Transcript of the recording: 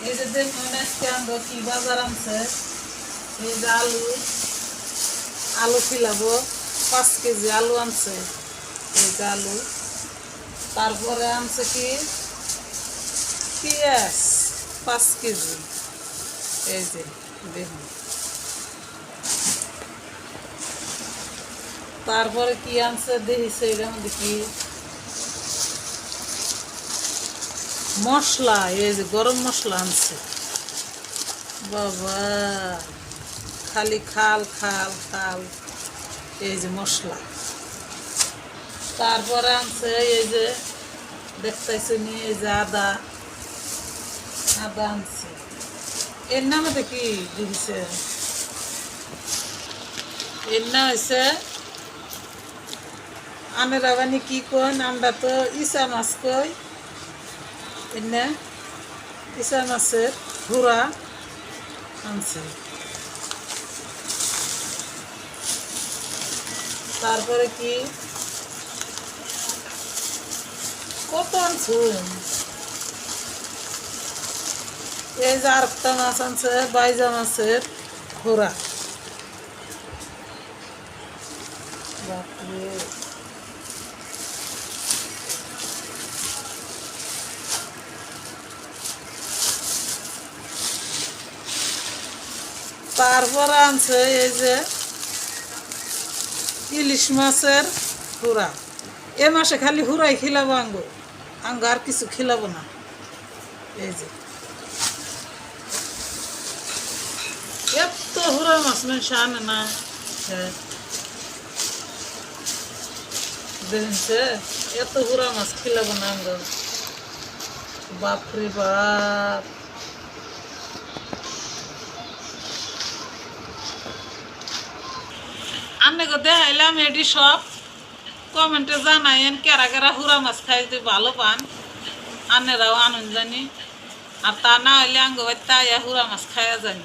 এই যে দেখুন আজকে আমরা কি বাজার আনছে এই যে আলু আলু খিলাবো পাঁচ কেজি আলু আনছে এই যে আলু তারপরে আনছে কি পেঁয়াজ পাঁচ কেজি এই যে দেখুন তারপরে কি আনছে দেখিছে এটার মধ্যে কি মশলা, এই যে গরম মশলা আনছে। বাবা, খালি খাল খাল খাল, এই যে মশলা। তারপরে আনছে এই যে দেখতেছে নি, এই যে আদা। আদা আনছে। এর নামে কি দিছে এর নাম হয়েছে আনেরা বানি কি কন আমরা তো ইসা মাছ কই। এনে ইসা মাছের ঘোড়া আনছে তারপরে কি কত আনছুন এই যে আরেকটা মাছ আনছে বাইজা মাছের ঘোড়া তারপরে আনছে এই যে ইলিশ মাছের হুরা এ মাসে খালি হুরাই খিলাবো আঙ্গ আঙ্গ আর কিছু খিলাবো না এই যে এত হুরা মাছ মানুষ আনে না হ্যাঁ। দেখছে এত হুরা মাছ খিলাবো না আঙ্গ বাপরে বাপ আন্নে গো, দেখাইলাম এটি সব। কমেন্টে জানাইন কেরা কেরা হুরা মাছ খাই যদি ভালো পান, আনেরাও আনন্দ জানি। আর তা না হইলে আঙ্গ তাই হুরা মাছ খাইয়া জানি।